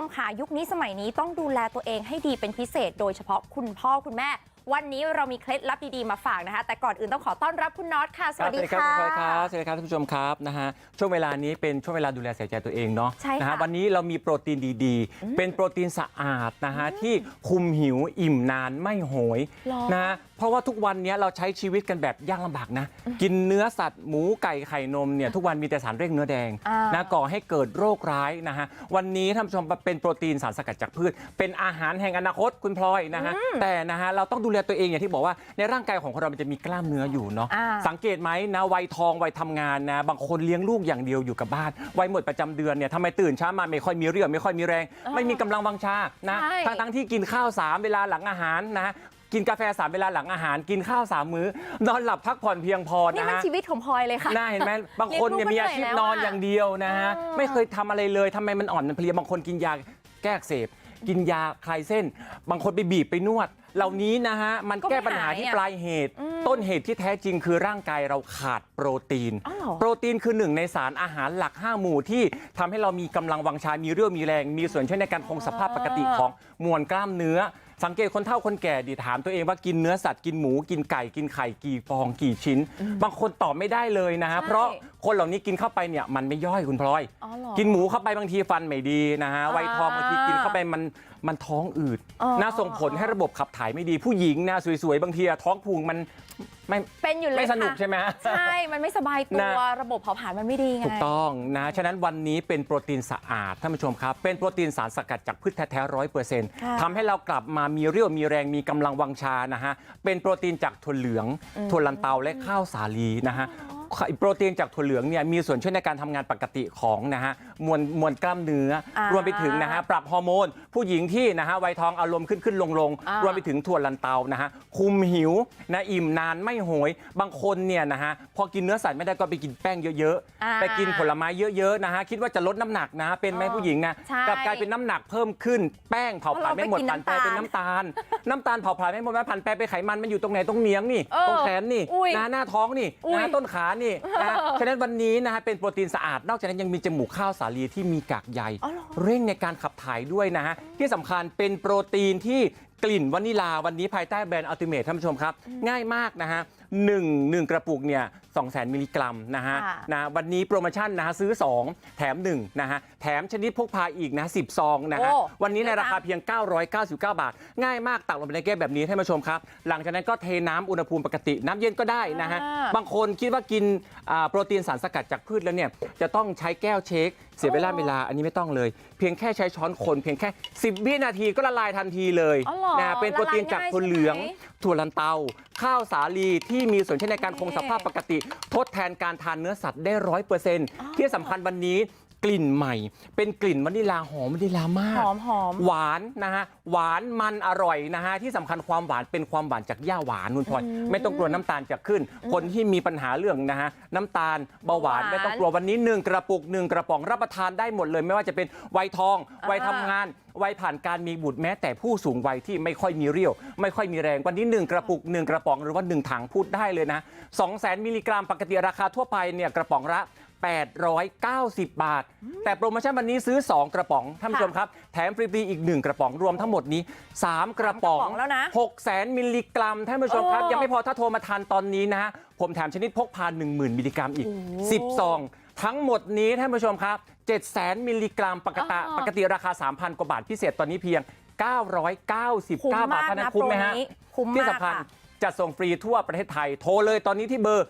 มค่ะยุคนี้สมัยนี้ต้องดูแลตัวเองให้ดีเป็นพิเศษโดยเฉพาะคุณพ่อคุณแม่วันนี้เรามีเคล็ดลับดีๆมาฝากนะคะ แต่ก่อนอื่นต้องขอต้อนรับคุณน็อตค่ะ สวัสดีครัค่ะบสวัสดีครับสวัสดีครับท่านผู้ชมครับนะฮะช่วงเวลานี้เป็นช่วงเวลาดูแลใส่ใจตัวเองเนาะใช่ค่ะนะฮะวันนี้เรามีโปรตีนดีๆ เป็นโปรตีนสะอาดนะฮะที่คุมหิวอิ่มนานไม่โหยหรอนะฮะเพราะว่าทุกวันนี้เราใช้ชีวิตกันแบบยากลำบากนะ กินเนื้อสัตว์หมูไก่ไข่นมเนี่ยทุกวันมีแต่สารเร่งเนื้อแดงอ่านนะก่อให้เกิดโรคร้ายนะฮะวันนี้ท่านผู้ชมเป็นโปรตีนสารสกัดจากพืช เป็นอาหารแห่งอนาคตคุณพลอยนะฮะแต่นะฮะเราต้องดูแลตัวเองอย่างที่บอกว่าในร่างกายของคนเรามันจะมีกล้ามเนื้ออยู่เนาะอ่า สังเกตไหมนะวัยทองวัยทำงานนะบางคนเลี้ยงลูกอย่างเดียวอยู่กับบ้านวัยหมดประจำเดือนเนี่ยทำไมตื่นเช้ามาไม่ค่อยมีเรี่ยวไม่ค่อยมีแรง ไม่มีกำลังวังชานะใช่ ทั้งทั้งๆที่กินข้าวสามเวลาหลังอาหารนะกินกาแฟสามเวลาหลังอาหาร กินข้าวสามมื้อนอนหลับพักผ่อนเพียงพอนี่นะมันฮะ ชีวิตของพลอยเลยค่ะ น่าเห็นไหมบางคนเนี่ยมีอาชีพนอนอย่างเดียวนะฮะ เออ ไม่เคยทำอะไรเลยทำไมมันอ่อนมันเพลียบางคนกินยาแก้อักเสพ กินยาคลายเส้น บางคนไปบีบไปนวด เหล่านี้นะฮะ มันก็ไม่แก้ปัญหาหายที่อะปลายเหตุ อืมต้นเหตุที่แท้จริงคือร่างกายเราขาดโปรตีน อ้าวเหรอ โปรตีนคือหนึ่งในสารอาหารหลัก 5 หมู่ที่ทำให้เรามีกำลังวังชา มีเรี่ยวมีแรง มีส่วนช่วยในการคงสภาพปกติของมวลกล้ามเนื้อ สังเกตคนเฒ่าคนแก่ดีถามตัวเองว่ากินเนื้อสัตว์กินหมูกินไก่กินไข่กี่ฟองกี่ชิ้น บางคนตอบไม่ได้เลยนะฮะใช่เพราะคนเหล่านี้กินเข้าไปเนี่ยมันไม่ย่อยคุณพลอย อ๋อเหรอกินหมูเข้าไปบางทีฟันไม่ดีนะฮะอ่าวัยทองบางทีกินเข้าไปมันมันท้องอืดอ๋อ น่าส่งผลให้ระบบขับถ่ายไม่ดีผู้หญิงนะสวยๆบางทีอะท้องผูกมัน ไม่เป็นอยู่เลยไม่สนุกค่ะใช่ไหมใช่ มันไม่สบายตัว นะ ระบบเผาผลาญมันไม่ดีไง ถูกต้องนะฉะนั้นวันนี้เป็นโปรตีนสะอาดท่านผู้ชมครับ เป็นโปรตีนสารสกัดจากพืชแท้ๆร้อยเปอร์เซ็นต์ค่ะทำให้เรากลับมามีเรี่ยวมีแรงมีกำลังวังชานะฮะ เป็นโปรตีนจากถั่วเหลือง ถั่วลันเตาและข้าวสาลีนะฮะ โปรตีนจากถั่วเหลืองเนี่ยมีส่วนช่วยในการทำงานปกติของนะฮะมวลมวลกล้ามเนื้ออ่ารวมไปถึงนะฮะปรับฮอร์โมน ผู้หญิงที่นะฮะวัยทองอารมณ์ขึ้นขึ้นลงลงอ่ารรวมไปถึงถั่วลันเตานะฮะคุมหิวนะอิ่มนานไม่โหย บางคนเนี่ยนะฮะพอกินเนื้อสัตว์ไม่ได้ก็ไปกินแป้งเยอะอ่าๆ ไปกินผลไม้เยอะๆนะฮะคิดว่าจะลดน้ำหนักนะเป็นไหมอ๋อผู้หญิงนะใช่กลับกลายเป็นน้ำหนักเพิ่มขึ้นแป้งเผาผลาญไม่หมดเพราะเราผันแปรไปกินเป็นน้ำน้ำตาล น้ำตาลเผาผลาญไม่หมดผันแปรไปนไขมันมันอยู่ตรงไหนตรงเนียงนี่เออตรงแขนนี่อุ้ยนะหน้าท้องนี่อุ้ย นะต้นขานี่นะฮะฉะนั้นวันนี้นะฮะเป็นโปรตีนสะอาด นอกจากนั้นยังมีจมูกข้าวสาลีที่มีกากใยอ๋อเหรอ เร่งในการขับถ่ายด้วยนะฮะที่สำคัญเป็นโปรตีนที่กลิ่นวานิลาวันนี้ภายใต้แบรนด์อัลติเมทท่านผู้ชมครับ ง่ายมากนะฮะหนึ่งหนึ่งกระปุกเนี่ยสองแสนมิลลิกรัมนะฮะค่ะนะวันนี้โปรโมชั่นนะฮะซื้อ 2 แถม1นะฮะแถมชนิดพกพาอีกนะสิบซองนะฮะโอ้วันนี้ในเยอะนะราคาเพียง 999 บาท ง่ายมากตักลงไปในแก้วแบบนี้ท่านผู้ชมครับ หลังจากนั้นก็เทน้ำอุณหภูมิปกติน้ำเย็นก็ได้นะฮะอ่า บางคนคิดว่ากินอ่าโปรตีนสารสกัดจากพืชแล้วเนี่ยจะต้องใช้แก้วเช็คเสียเวลาเวลาอันนี้ไม่ต้องเลย เพียงแค่ใช้ช้อนคนเพียงแค่ 10 วินาทีก็ละลายทันทีเลยอ๋อเหรอนะเป็นโปรตีนจากถั่วเหลืองละลายง่ายใช่ไหม ถั่วลันเตา ข้าวสาลีที่มีส่วนช่วยในการคงสภาพปกติทดแทนการทานเนื้อสัตว์ได้ร้อยเปอร์เซ็นต์ที่สำคัญวันนี้ กลิ่นใหม่ เป็นกลิ่นวานิลาหอมวานิลามาก หอมหอม หวานนะฮะหวานมันอร่อยนะฮะที่สำคัญความหวานเป็นความหวานจากหญ้าหวานนุ่นพลอยไม่ต้องกลัวน้ำตาลจะขึ้น คนที่มีปัญหาเรื่องนะฮะน้ำตาลเบาหวานหวานไม่ต้องกลัววันนี้หนึ่งกระปุกหนึ่งกระป๋องรับประทานได้หมดเลย ไม่ว่าจะเป็นวัยทองอ่าวัยทำงาน วัยผ่านการมีบุตรแม้แต่ผู้สูงวัยที่ไม่ค่อยมีเรี่ยว ไม่ค่อยมีแรงวันนี้1กระปุก1กระป๋องหรือว่า1ถังพูดได้เลยนะ2 0 0 0 0 0มิลลิกรัมปกติราคาทั่วไปเนี่ยกระป๋องละ 890 บาท แต่โปรโมชั่นวันนี้ซื้อ 2 กระป๋องท่านผู้ชมครับ แถมฟรีๆอีก 1 กระป๋องรวมทั้งหมดนี้ 3 กระป๋องกระป๋องแล้วนะ6แสนมิลลิกรัมท่านผู้ชมครับโอ้ยังไม่พอถ้าโทรมาทันตอนนี้นะฮะผมแถมชนิดพกพา 10,000 มิลลิกรัมอีกโอ้10ซองทั้งหมดนี้ท่านผู้ชมครับ7แสนมิลลิกรัมปกติอ๋อปกติราคา 3,000 กว่าบาทพิเศษตอนนี้เพียง 999คุ้มบาทมากเท่านั้นนะคุ้มไหมฮะโปรนี้คุ้มที่มากสำคัญค่ะ จัดส่งฟรีทั่วประเทศไทย โทรเลยตอนนี้ที่เบอร์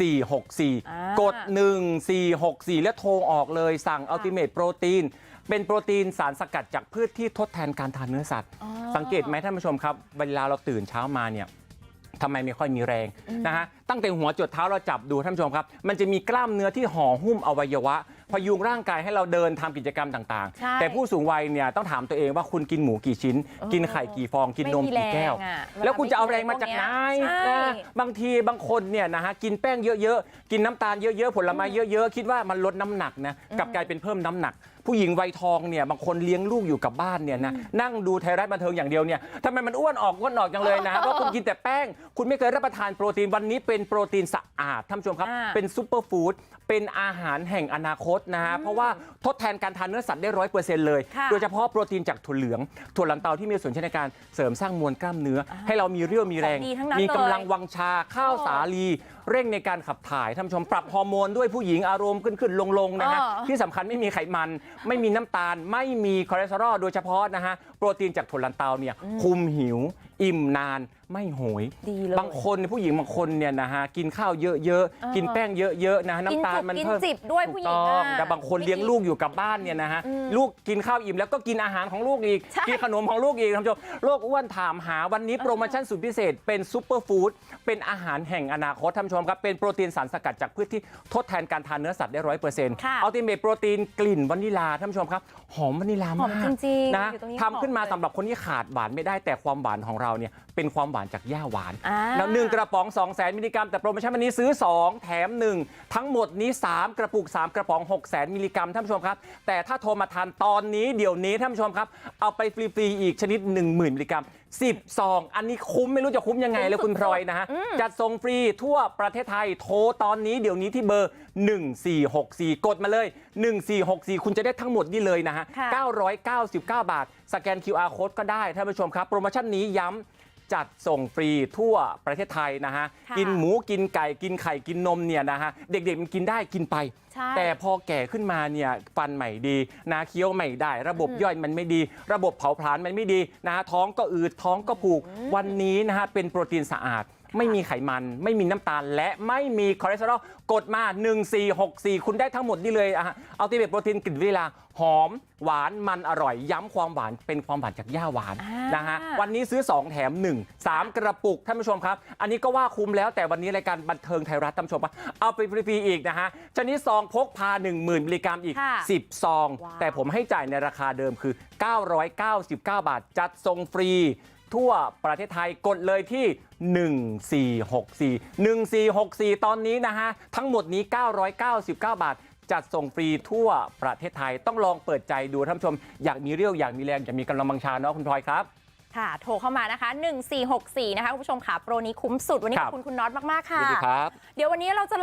1464อ่ากด 1464 และโทรออกเลยสั่งอัลติเม e โปรตีน เป็นโปรตีนสารสกัดจากพืชที่ทดแทนการทานเนื้อสัตว์อ๋อสังเกตไหมท่านผู้ชมครับ เวลาเราตื่นเช้ามาเนี่ยทำไมไม่ค่อยมีแรงนะฮะตั้งแต่หัวจดเท้าเราจับดูท่านผู้ชมครับ มันจะมีกล้ามเนื้อที่ห่อหุ้มอวัยวะ พยุงร่างกายให้เราเดินทำกิจกรรมต่างใช่ ๆ แต่ผู้สูงวัยเนี่ยต้องถามตัวเองว่าคุณกินหมูกี่ชิ้น กินไข่กี่ฟองกินนมไม่มีกี่แก้วแรงอะเวลาแล้วคุณจะเอาแรงมาจากไหนใช่ นะบางทีบางคนเนี่ยนะฮะกินแป้งเยอะๆ กินน้ำตาลเยอะๆ ผลไม้เยอะๆ คิดว่ามันลดน้ำหนักนะกลับกลายเป็นเพิ่มน้ำหนัก ผู้หญิงวัยทองเนี่ยบางคนเลี้ยงลูกอยู่กับบ้านเนี่ยนะนั่งดูไทยรัฐบันเทิงอย่างเดียวเนี่ยทำไมมันอ้วนออกอ้วนออกจังเลยนะเพราะคุณกินแต่แป้ง คุณไม่เคยรับประทานโปรตีนวันนี้เป็นโปรตีนสะอาดท่านผู้ชมครับ อ่า เป็นซูเปอร์ฟู้ดเป็นอาหารแห่งอนาคตนะฮะเพราะว่าทดแทนการทานเนื้อสัตว์ได้ร้อยเปอร์เซ็นต์เลย ค่ะ โดยเฉพาะโปรตีนจากถั่วเหลือง ถั่วลันเตาที่มีส่วนช่วยในการเสริมสร้างมวลกล้ามเนื้อ ให้เรามีเรี่ยวมีแรง ของดีทั้งนั้นมีกำลังเลยวังชาข้าวโอ้สาลี เร่งในการขับถ่ายท่านผู้ชมปรับฮอร์โมนด้วยผู้หญิงอารมณ์ขึ้นขึ้นลงลงนะฮะอ๋อที่สำคัญไม่มีไขมัน ไม่มีน้ำตาล ไม่มีคอเลสเตอรอลโดยเฉพาะนะฮะโปรตีนจากถั่วลันเตาเนี่ยคุมหิว อิ่มนานไม่โหย ดีเลย บางคนผู้หญิงบางคนเนี่ยนะฮะกินข้าวเยอะเออๆกินแป้งเยอะๆนะฮะน้ำตาลมันกินเพิ่มจิบด้วยผู้หญิงถูกต้องอะแต่บางคนเลี้ยงลูกอยู่กับบ้านเนี่ยนะฮะอืมลูกกินข้าวอิ่มแล้วก็กินอาหารของลูกอีก ใช่ กินขนมของลูกอีกท่านผู้ชมโรคอ้วนถามหาวันนี้โปรโมชั่นสุดพิเศษเป็นซูเปอร์ฟู้ดเป็นอาหารแห่งอนาคตท่านผู้ชมครับ เป็นโปรตีนสารสกัดจากพืชที่ทดแทนการทานเนื้อสัตว์ได้ร้อยเปอร์เซ็นต์ค่ะอัลติเมทโปรตีนกลิ่นวานิลาท่านผู้ชมครับ หอมวานิลาหอมามกจริงๆนะอยู่ตรงนี้ทำขึ้นมาหอมเลยสำหรับคนที่ขาดหวานไม่ได้แต่ความหวานของเราเนี่ยเป็นความหวานจากหญ้าหวานอ่าแล้วหนึ่งกระป๋อง2 0 0 0 0 0มิลลิกรัมแต่โปรโมชั่นวันนี้ซื้อ 2 แถม 1 ทั้งหมดนี้ 3 กระปุก 3 กระป๋อง 6 0 0 0 0มิลลิกรัมท่านผู้ชมครับ แต่ถ้าโทรมาทานตอนนี้เดี๋ยวนี้ท่านผู้ชมครับ เอาไปฟรีๆอีกชนิด 10,000 มิลลิกรัม 10ซองอันนี้คุ้มไม่รู้จะคุ้มยังไงเลยคุณพลอยนะฮะ จัดส่งฟรีทั่วประเทศไทยโทรตอนนี้เดี๋ยวนี้ที่เบอร์ 1464 กดมาเลย 1464 คุณจะได้ทั้งหมดนี่เลยนะฮะค่ะ999 บาท สแกน QR code ก็ได้ท่านผู้ชมครับ โปรโมชั่นนี้ย้ำ จัดส่งฟรีทั่วประเทศไทยนะฮะ ค่ะกินหมูกินไก่กินไข่กินนมเนี่ยนะฮะ เด็กๆมันกินได้กินไป ใช่แต่พอแก่ขึ้นมาเนี่ยฟันใหม่ดีนะเคี้ยวไม่ได้ ระบบย่อยมันไม่ดี ระบบเผาผลาญมันไม่ดีนะฮะท้องก็อืดท้องก็ผูก วันนี้นะฮะเป็นโปรตีนสะอาด ไม่มีไขมัน ไม่มีน้ำตาล และไม่มีคอเลสเตอรอลกดมา 1464 คุณได้ทั้งหมดนี่เลยอะฮะอัลติเมทโปรตีนกลิ่นวานิลาหอม หวานมันอร่อย ย้ำความหวานเป็นความหวานจากหญ้าหวานอ่านนะฮะวันนี้ซื้อ 2 แถม 1 3 กระปุกท่านผู้ชมครับ อันนี้ก็ว่าคุ้มแล้วแต่วันนี้รายการบันเทิงไทยรัฐท่านผู้ชมครับเอาไปฟรีๆอีกนะฮะชนิดซองพกพา 10,000มิลลิกรัมอีก ค่ะ 10 ซอง ว้าว แต่ผมให้จ่ายในราคาเดิมคือ 999 บาท จัดส่งฟรี ทั่วประเทศไทยกดเลยที่ 1464 1464 ตอนนี้นะฮะ ทั้งหมดนี้ 999 บาท จัดส่งฟรีทั่วประเทศไทยต้องลองเปิดใจดูท่านผู้ชม อยากมีเรี่ยวอยากมีแรง อยากมีกำลังบังชาเนาะคุณพลอยครับ ค่ะ โทรเข้ามานะคะ 1464 นะคะ คุณผู้ชมค่ะ โปรนี้คุ้มสุด วันนี้คขรัอบบคุณคุณน็อตมากๆสค่ะวัสดีครับเดี๋ยววันนี้เราจะ